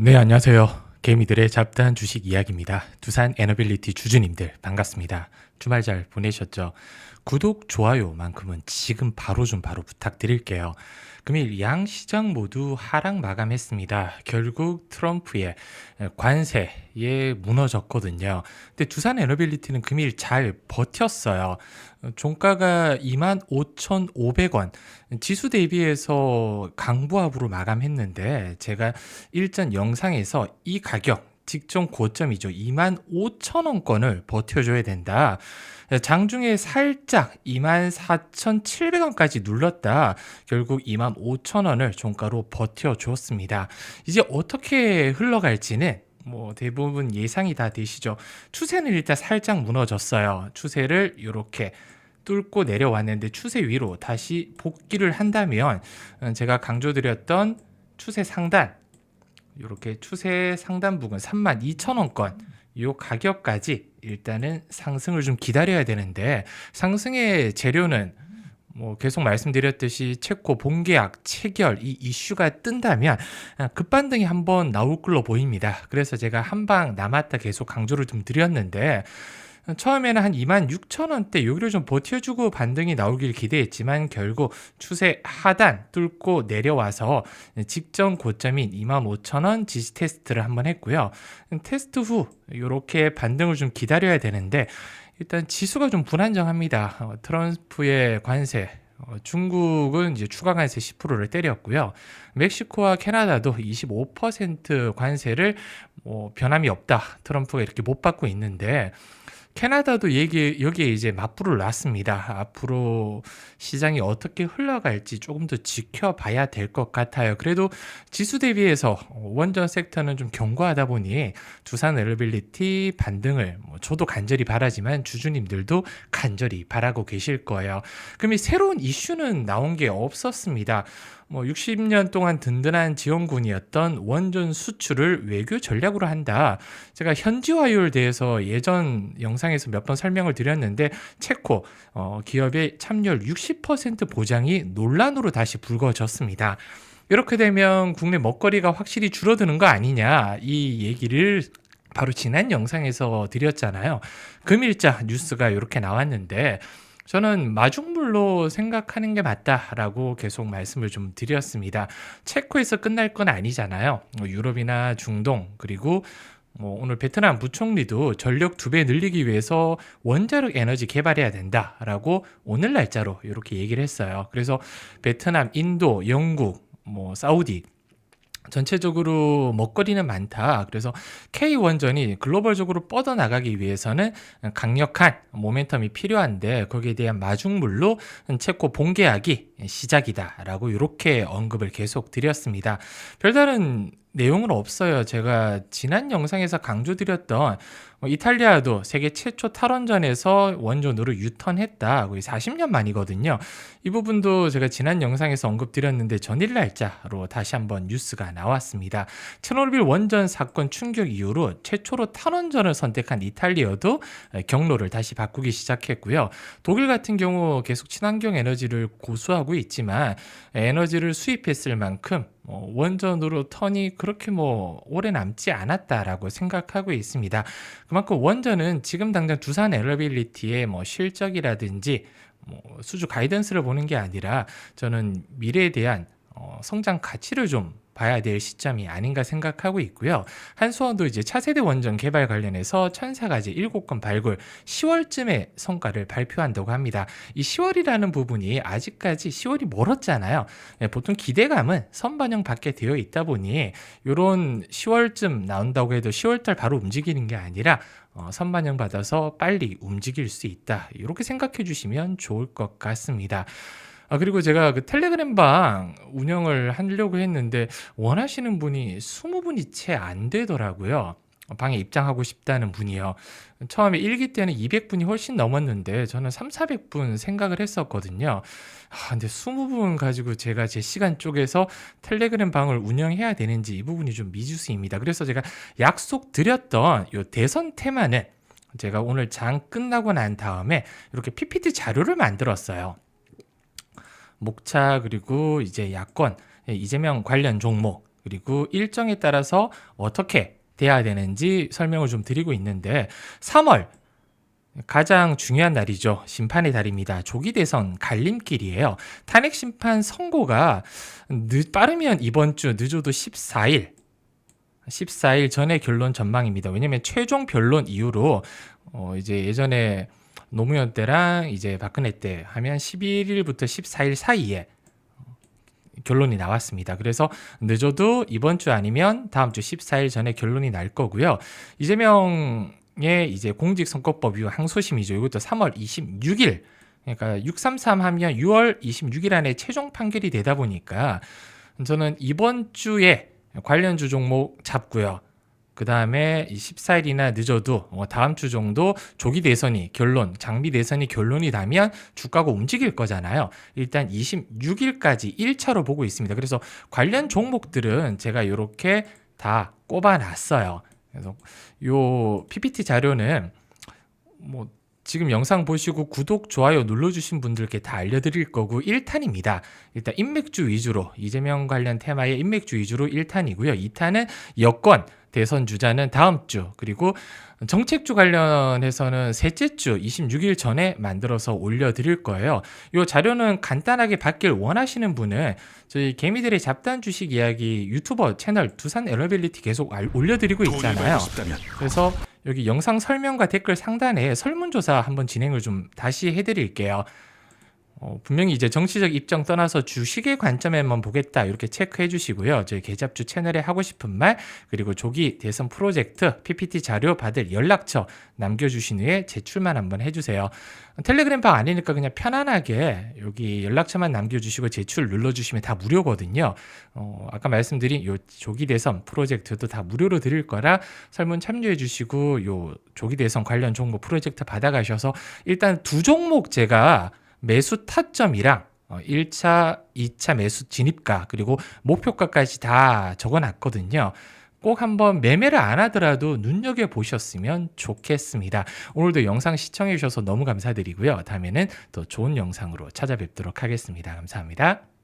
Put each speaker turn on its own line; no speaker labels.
네, 안녕하세요. 개미들의 잡다한 주식 이야기입니다. 두산 에너빌리티 주주님들 반갑습니다. 주말 잘 보내셨죠? 구독, 좋아요만큼은 지금 바로 좀 바로 부탁드릴게요. 금일 양 시장 모두 하락 마감했습니다. 결국 트럼프의 관세에 무너졌거든요. 근데 두산 에너빌리티는 금일 잘 버텼어요. 종가가 25,500원. 지수 대비해서 강보합으로 마감했는데 제가 일전 영상에서 이 가격 직전 고점이죠. 25,000원권을 버텨줘야 된다. 장중에 살짝 24,700원까지 눌렀다. 결국 25,000원을 종가로 버텨줬습니다. 이제 어떻게 흘러갈지는 뭐 대부분 예상이 다 되시죠. 추세는 일단 살짝 무너졌어요. 추세를 이렇게 뚫고 내려왔는데 추세 위로 다시 복귀를 한다면 제가 강조드렸던 추세 상단 이렇게 추세 상단 부근 32,000원권 요 가격까지 일단은 상승을 좀 기다려야 되는데 상승의 재료는 뭐 계속 말씀드렸듯이 체코 본계약 체결 이 이슈가 뜬다면 급반등이 한번 나올 걸로 보입니다. 그래서 제가 한 방 남았다 계속 강조를 좀 드렸는데 처음에는 한 2만 6천 원대 여기를 좀 버텨주고 반등이 나오길 기대했지만 결국 추세 하단 뚫고 내려와서 직전 고점인 2만 5천 원 지지 테스트를 한번 했고요. 테스트 후 이렇게 반등을 좀 기다려야 되는데 일단 지수가 좀 불안정합니다. 어, 트럼프의 관세 어, 중국은 이제 추가 관세 10%를 때렸고요. 멕시코와 캐나다도 25% 관세를 뭐 변함이 없다. 트럼프가 이렇게 못 받고 있는데 캐나다도 얘기, 여기에 이제 맞불을 놨습니다. 앞으로 시장이 어떻게 흘러갈지 조금 더 지켜봐야 될 것 같아요. 그래도 지수 대비해서 원전 섹터는 좀 견고하다 보니 두산 엘리빌리티 반등을 뭐 저도 간절히 바라지만 주주님들도 간절히 바라고 계실 거예요. 그럼 이 새로운 이슈는 나온 게 없었습니다. 뭐 60년 동안 든든한 지원군이었던 원전 수출을 외교 전략으로 한다. 제가 현지화율 대해서 예전 영상에서 몇 번 설명을 드렸는데 체코 어, 기업의 참여율 60% 보장이 논란으로 다시 불거졌습니다. 이렇게 되면 국내 먹거리가 확실히 줄어드는 거 아니냐 이 얘기를 바로 지난 영상에서 드렸잖아요. 금일자 뉴스가 이렇게 나왔는데 저는 마중물로 생각하는 게 맞다라고 계속 말씀을 좀 드렸습니다. 체코에서 끝날 건 아니잖아요. 뭐 유럽이나 중동 그리고 뭐 오늘 베트남 부총리도 전력 두 배 늘리기 위해서 원자력 에너지 개발해야 된다라고 오늘 날짜로 이렇게 얘기를 했어요. 그래서 베트남, 인도, 영국, 뭐 사우디 전체적으로 먹거리는 많다. 그래서 K 원전이 글로벌적으로 뻗어나가기 위해서는 강력한 모멘텀이 필요한데 거기에 대한 마중물로 체코 본계약이 시작이다라고 이렇게 언급을 계속 드렸습니다. 별다른 내용은 없어요. 제가 지난 영상에서 강조드렸던 뭐 이탈리아도 세계 최초 탈원전에서 원전으로 유턴했다. 거의 40년 만이거든요. 이 부분도 제가 지난 영상에서 언급드렸는데 전일 날짜로 다시 한번 뉴스가 나왔습니다. 체노빌 원전 사건 충격 이후로 최초로 탈원전을 선택한 이탈리아도 경로를 다시 바꾸기 시작했고요. 독일 같은 경우 계속 친환경 에너지를 고수하고 있지만 에너지를 수입했을 만큼 뭐 원전으로 턴이 그렇게 뭐 오래 남지 않았다라고 생각하고 있습니다. 그만큼 원전은 지금 당장 두산 엘러빌리티의 뭐 실적이라든지 뭐 수주 가이던스를 보는 게 아니라 저는 미래에 대한 어, 성장 가치를 좀 봐야 될 시점이 아닌가 생각하고 있고요. 한수원도 이제 차세대 원전 개발 관련해서 천사가지 7건 발굴 10월쯤에 성과를 발표한다고 합니다. 이 10월이라는 부분이 아직까지 10월이 멀었잖아요. 네, 보통 기대감은 선반영 밖에 되어 있다 보니 이런 10월쯤 나온다고 해도 10월달 바로 움직이는 게 아니라 어, 선반영 받아서 빨리 움직일 수 있다. 이렇게 생각해 주시면 좋을 것 같습니다. 아 그리고 제가 그 텔레그램 방 운영을 하려고 했는데 원하시는 분이 20분이 채 안 되더라고요. 방에 입장하고 싶다는 분이요. 처음에 1기 때는 200분이 훨씬 넘었는데 저는 3,400분 생각을 했었거든요. 아, 근데 20분 가지고 제가 제 시간 쪽에서 텔레그램 방을 운영해야 되는지 이 부분이 좀 미주수입니다. 그래서 제가 약속 드렸던 요 대선 테마는 제가 오늘 장 끝나고 난 다음에 이렇게 PPT 자료를 만들었어요. 목차 그리고 이제 야권 예, 이재명 관련 종목 그리고 일정에 따라서 어떻게 돼야 되는지 설명을 좀 드리고 있는데 3월 가장 중요한 날이죠. 심판의 달입니다. 조기 대선 갈림길이에요. 탄핵 심판 선고가 늦, 빠르면 이번 주 늦어도 14일 14일 전에 결론 전망입니다. 왜냐면 최종 변론 이후로 어 이제 예전에 노무현 때랑 이제 박근혜 때 하면 11일부터 14일 사이에 결론이 나왔습니다. 그래서 늦어도 이번 주 아니면 다음 주 14일 전에 결론이 날 거고요. 이재명의 이제 공직선거법 위반 항소심이죠. 이것도 3월 26일 그러니까 633 하면 6월 26일 안에 최종 판결이 되다 보니까 저는 이번 주에 관련 주 종목 잡고요. 그 다음에 14일이나 늦어도 어, 다음 주 정도 조기 대선이 결론, 장비 대선이 결론이 나면 주가가 움직일 거잖아요. 일단 26일까지 1차로 보고 있습니다. 그래서 관련 종목들은 제가 이렇게 다 꼽아놨어요. 그래서 요 PPT 자료는 뭐 지금 영상 보시고 구독, 좋아요 눌러주신 분들께 다 알려드릴 거고 1탄입니다. 일단 인맥주 위주로 이재명 관련 테마의 인맥주 위주로 1탄이고요. 2탄은 여권 대선 주자는 다음 주 그리고 정책주 관련해서는 셋째 주 26일 전에 만들어서 올려드릴 거예요. 이 자료는 간단하게 받길 원하시는 분은 저희 개미들의 잡단 주식 이야기 유튜버 채널 두산 에러빌리티 계속 알- 올려드리고 있잖아요. 그래서 여기 영상 설명과 댓글 상단에 설문조사 한번 진행을 좀 다시 해드릴게요. 어, 분명히 이제 정치적 입장 떠나서 주식의 관점에만 보겠다 이렇게 체크해 주시고요. 저희 계잡주 채널에 하고 싶은 말 그리고 조기 대선 프로젝트 PPT 자료 받을 연락처 남겨주신 후에 제출만 한번 해주세요. 텔레그램 방 아니니까 그냥 편안하게 여기 연락처만 남겨주시고 제출 눌러주시면 다 무료거든요. 어, 아까 말씀드린 요 조기 대선 프로젝트도 다 무료로 드릴 거라 설문 참여해 주시고 요 조기 대선 관련 정보 프로젝트 받아가셔서 일단 두 종목 제가 매수 타점이랑 어, 1차, 2차 매수 진입가 그리고 목표가까지 다 적어놨거든요. 꼭 한번 매매를 안 하더라도 눈여겨 보셨으면 좋겠습니다. 오늘도 영상 시청해 주셔서 너무 감사드리고요. 다음에는 더 좋은 영상으로 찾아뵙도록 하겠습니다. 감사합니다.